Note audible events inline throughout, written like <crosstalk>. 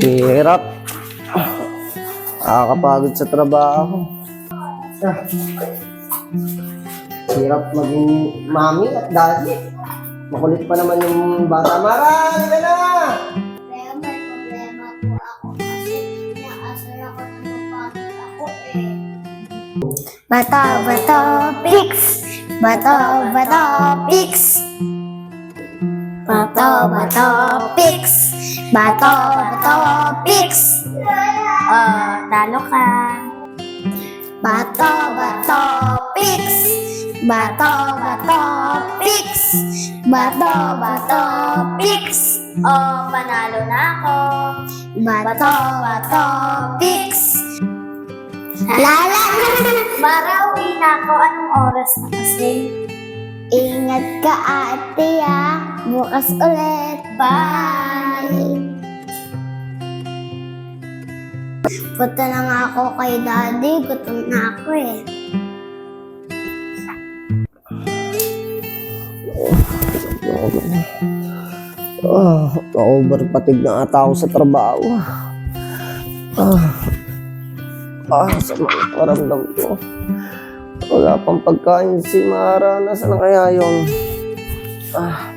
Hirap. Nakakapagod sa trabaho. Hirap maging mami at daddy. Makulit pa naman yung bata. Mara, halika na! Kaya may problema po ako kasi naasar ako ng mapagod ako eh. Bato, bato, pix! Bato, bato, pix! Bato, bato, pix! Bato, pix! Oh, talo ka. Bato, bato, pix! Bato, bato, pix! Bato, bato, pix! Oh, panalo na ako. Bato, bato, pix! Lala! <laughs> Marauwi na ako. Anong oras na kasi? Ingat ka, ate, ah. Bukas ulit. Bye! Punta na nga ako kay daddy. Gutom na ako eh. Ah, overpatig na ata ako sa trabaho. Ah, ah sa mga paramdam ko. Wala pang pagkain si Mara. Nasaan na kaya yun? Ah,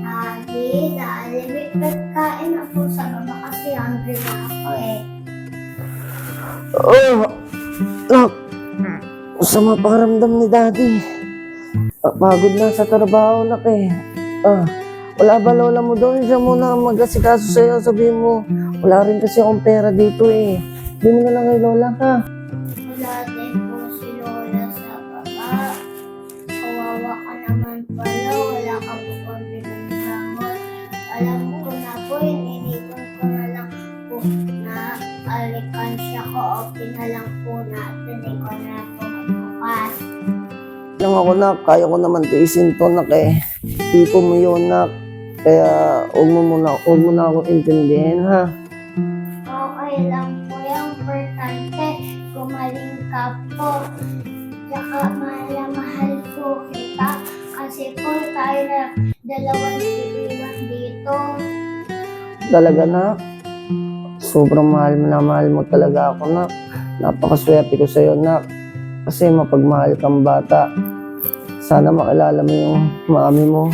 Daddy, daddy, may pagkain ako oh, nak, sama pakiramdam ni Daddy. Ah, pagod na sa trabaho, nak eh. Ah, wala ba lola mo doon? Siya muna ang mag-asikaso sa'yo. Sabihin mo, wala rin kasi akong pera dito eh. Hindi mo na lang kay lola ka. Wala din po si Lola sa baba. Kawawa ka naman pala, wala alikansya ko o pinalang po natin. Ikaw na po magbukas. lang ako nak, kaya ko naman tiisin to nak eh. Tipo mo yun nak. Kaya huwag mo muna, huwag mo na ako intindihin ha. Okay lang po yung importante. Gumaling ka po. Tsaka mahal na mahal po kita. Kasi po tayo na dalawang iiwan dito. Talaga nak. Sobrang mahal mo na mahal mo talaga ako nak. Napakaswerte ko sa'yo nak. Kasi mapagmahal kang bata. Sana makilala mo yung mami mo.